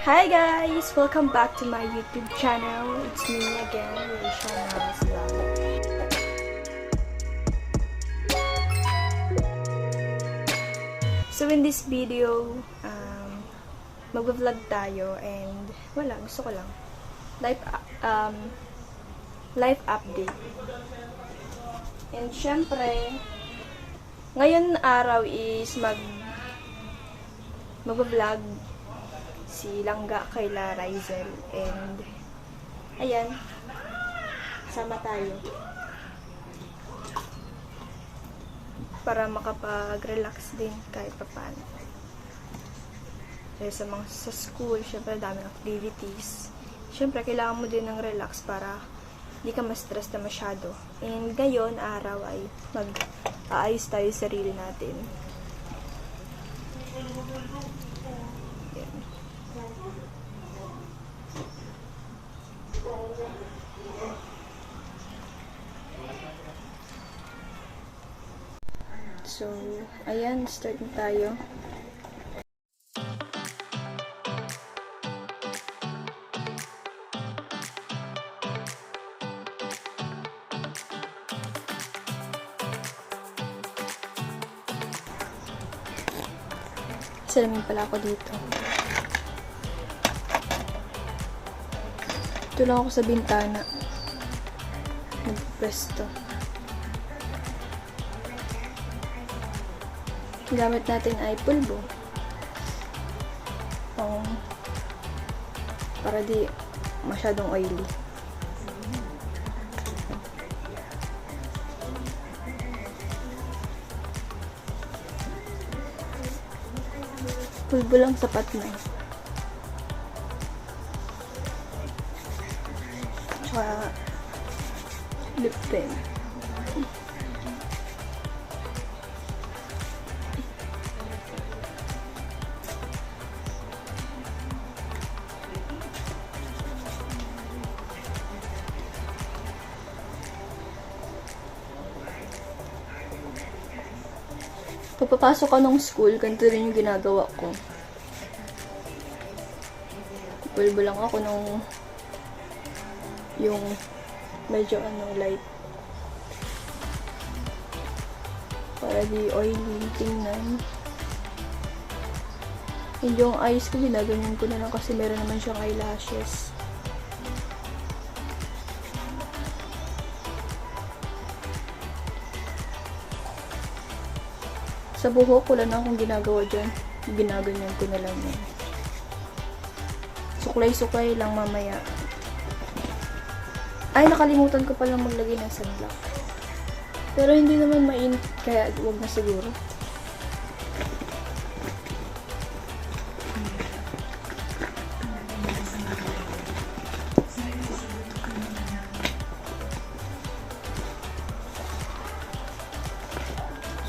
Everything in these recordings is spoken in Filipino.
Hi guys! Welcome back to my YouTube channel. It's me again, Rachel Miles. So in this video, um, mag-vlog tayo and wala, gusto ko lang. Life, um, life update. And syempre, ngayon araw is mag mag-vlog si Langga kay La Rizel and ayan sama tayo. Para makapag-relax din kahit papaano. Dahil sa mga sa school, syempre daming activities. Syempre kailangan mo din ng relax para hindi ka ma-stress na masyado. And ngayon araw ay mag-aayos tayo sa sarili natin. Yan. So, ayan, start na tayo. Salamin pala ako dito. Ito lang ako sa bintana. Nagpresto. Gamit natin ay pulbo. Pang para di masyadong oily. Pulbo lang sapat na. Tsaka lip pen. Pagpapasok ka ng school, ganito rin yung ginagawa ko. Pulbo lang ako nung yung medyo ano light. Para di oily tingnan. And yung eyes ko ginaganyan ko na lang kasi meron naman siyang eyelashes. Sa buhok wala na akong ginagawa dyan. Ginaganyan ko na lang yan suklay-suklay lang mamaya ay, nakalimutan ko palang maglagay ng sunblock. Pero hindi naman mainit, kaya wag na siguro.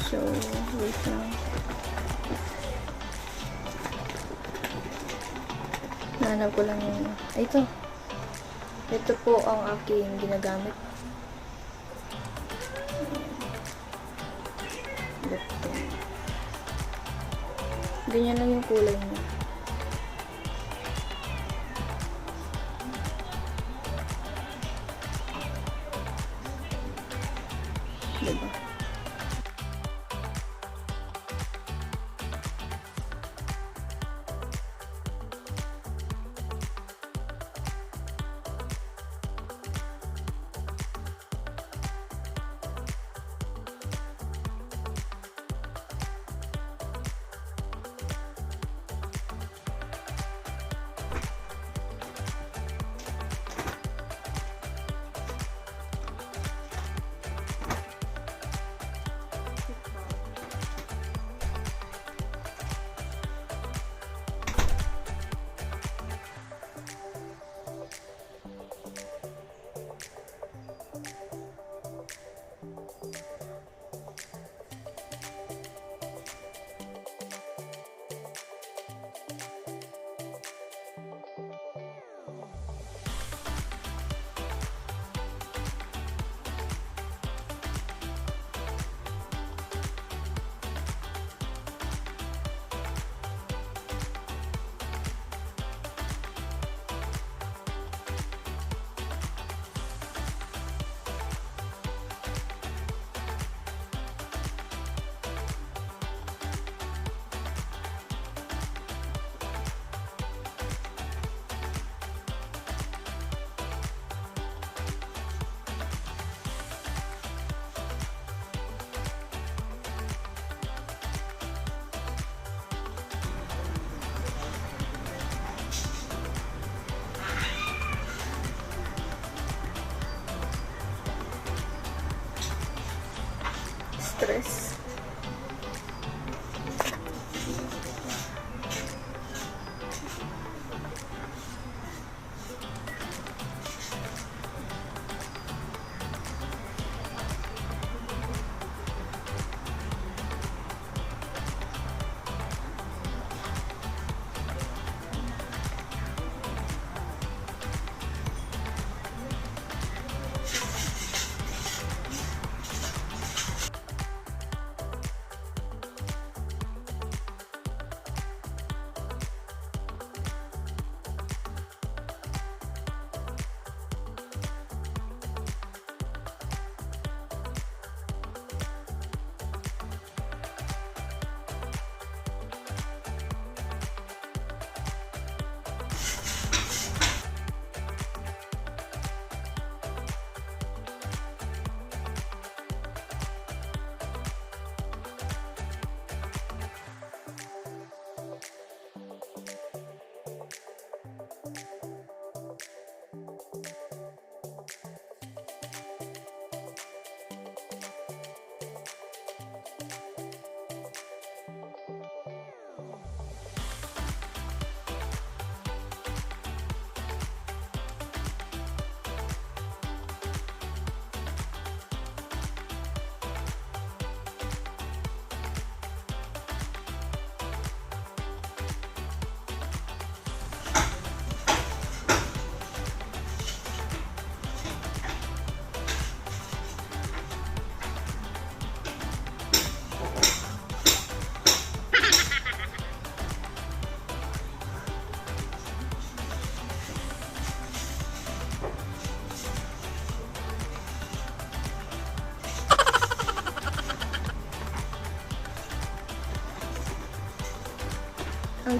So, wait lang. Ko lang yung... Ito. Ito po ang aking ginagamit. Tint. Ganyan lang yung kulay niya. Diba?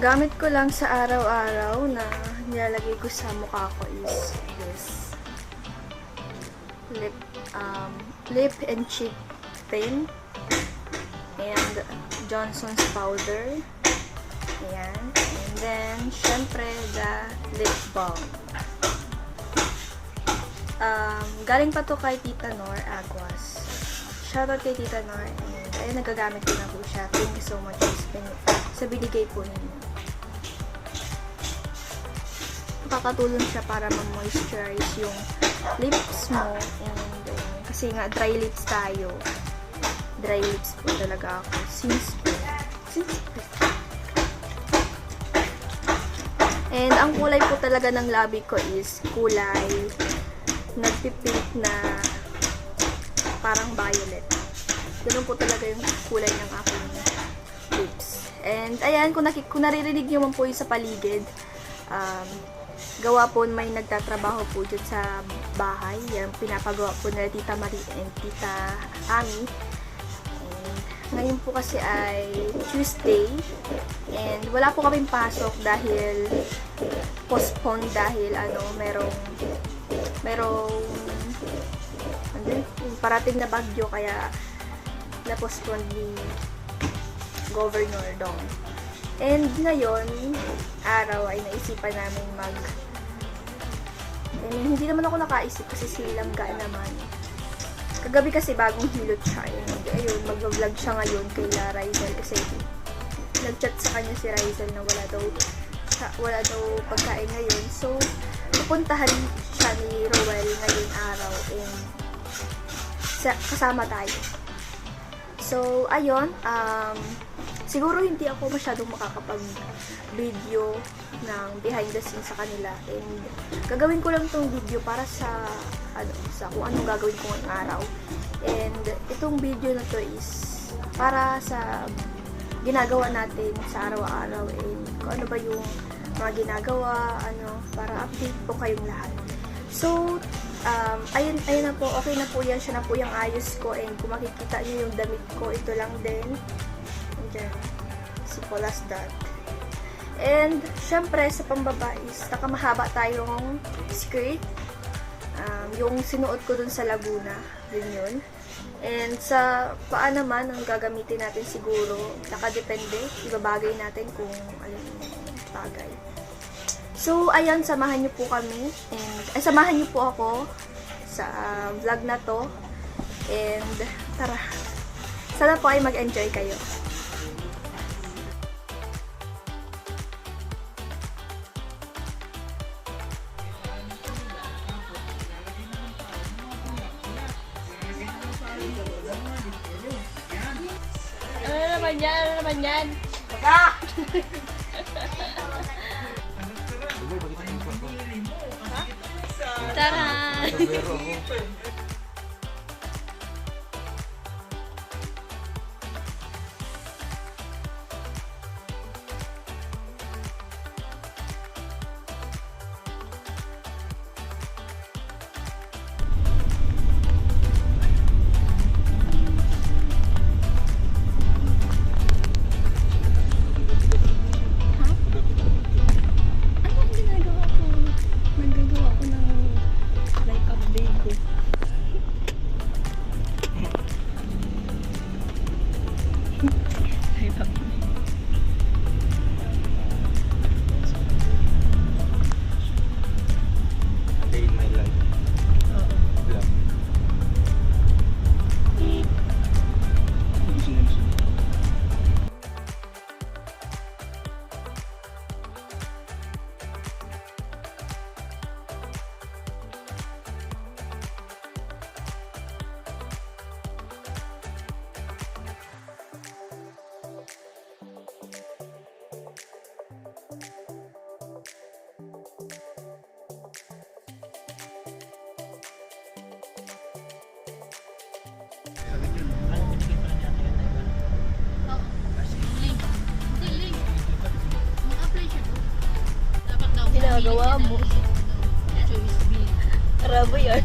Gamit ko lang sa araw-araw na nilalagay ko sa mukha ko is this. Lip um, lip and cheek tint and Johnson's powder. Ayan. And then syempre the lip balm. Um, galing pa to kay Tita Nor Aguas. Shoutout kay Tita Nor. And ayun nagagamit ko na po siya. Thank you so much sa binigay po ninyo nakakatulong siya para ma-moisturize yung lips mo and uh, kasi nga dry lips tayo. Dry lips po talaga ako. Since since and ang kulay po talaga ng labi ko is kulay nagpipink na parang violet. Ganun po talaga yung kulay ng aking lips. And ayan kung, nakik kung naririnig nyo man po yung sa paligid um, gawa po may nagtatrabaho po dyan sa bahay. Yan, pinapagawa po nila Tita Marie and Tita Ami. Ngayon po kasi ay Tuesday. And wala po kaming pasok dahil postpone dahil ano, merong merong yung parating na bagyo kaya na-postpone ni Governor Dong. And ngayon, araw ay naisipan namin mag mean, hindi naman ako nakaisip kasi silamga naman. Kagabi kasi bagong hilot siya. And ayun, mag-vlog siya ngayon kay La Rizel kasi nag-chat sa kanya si Rizel na wala daw wala daw pagkain ngayon. So, pupuntahan siya ni Roel ngayong araw and sa, kasama tayo. So, ayun, um, siguro hindi ako masyadong makakapag-video ng behind the scenes sa kanila. And gagawin ko lang tong video para sa ano, sa kung anong gagawin ko ngayong araw. And itong video na to is para sa ginagawa natin sa araw-araw and kung ano ba yung mga ginagawa, ano, para update po kayong lahat. So, um, ayun, ayun na po, okay na po yan, siya na po yung ayos ko and kung makikita niyo yung damit ko, ito lang din. Diyan. Simple as that. And, syempre, sa pambaba is nakamahaba tayong skirt. Um, yung sinuot ko dun sa Laguna. Yun yun. And sa paa naman, ang gagamitin natin siguro, nakadepende. Ibabagay natin kung alin bagay. So, ayan, samahan niyo po kami. And, ay, samahan niyo po ako sa uh, vlog na to. And, tara. Sana po ay mag-enjoy kayo. Naman yan? Ano naman yan? Tara! ginagawa mo? Rabo yan.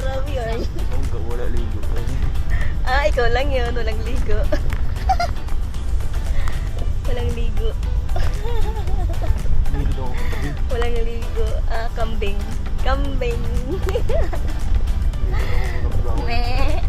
Rabo yan. Wala ligo pa Ah, ikaw lang yun. Walang ligo. Walang ligo. Walang ligo. Ah, kambing. Kambing. Me.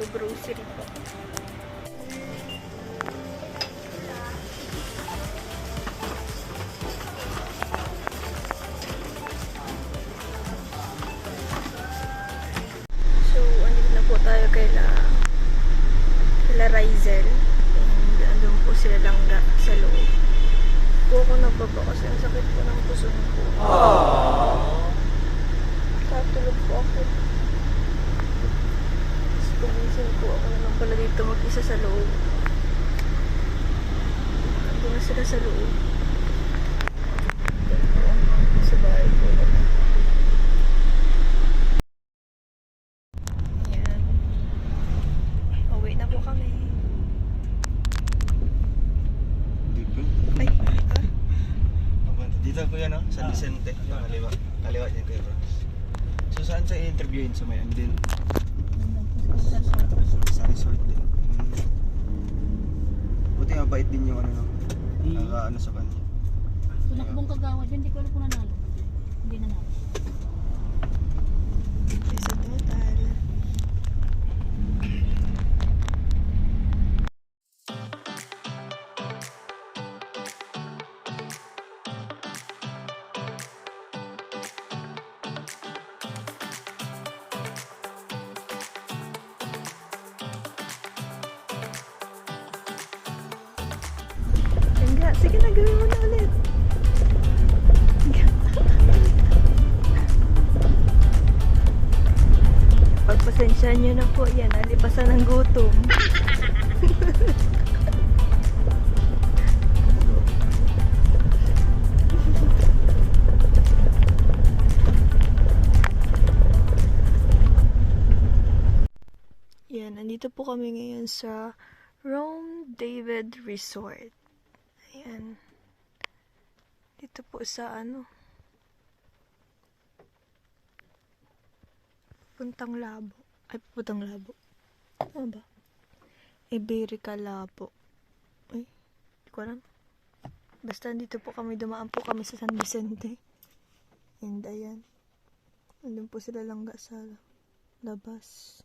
Mag-grocery po. So, sila sa loob. Po. Sa bahay po nila. Ayan. Uwi na po kami. Dito? Ay, ah, Dito po yan, no? San Vicente. Yung kaliwa. Kaliwa din kayo, bro. So, saan sa interviewin sa mayan din? Sa resort din. Hmm. Buti mabait din yung ano, no? Naka, ano sa kanya. Tunakbong kagawad yun, hindi ko alam kung nanalo. Hindi nanalo. sa total. Pagpasensya nyo na po yan, alipasan ng gutom. Yan, nandito po kami ngayon sa Rome David Resort. Ayan. Dito po sa ano, Puntang Labo. Ay, Puntang Labo. Ano ba? Iberica Labo. Ay, hindi ko alam. Basta dito po kami, dumaan po kami sa San Vicente. And ayan. Nandun po sila langga sa labas.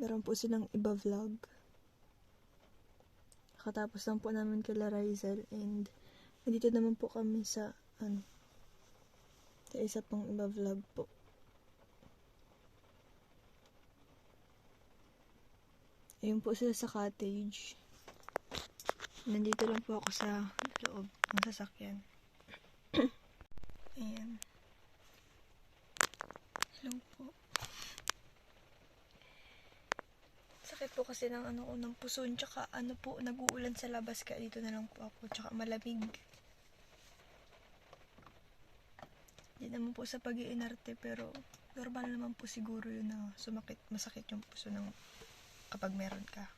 Meron po silang iba vlog. Katapos lang po namin kila Rizel and nandito naman po kami sa ano sa isa pang iba vlog po. Ayun po sila sa cottage. Nandito lang po ako sa loob ng sasakyan. Ayan. Hello po. Sakit po kasi ng ano ko ng puson tsaka ano po nag-uulan sa labas kaya dito na lang po ako tsaka malamig. Hindi naman po sa pag-iinarte pero normal naman po siguro yun na sumakit, masakit yung puso ng kapag meron ka.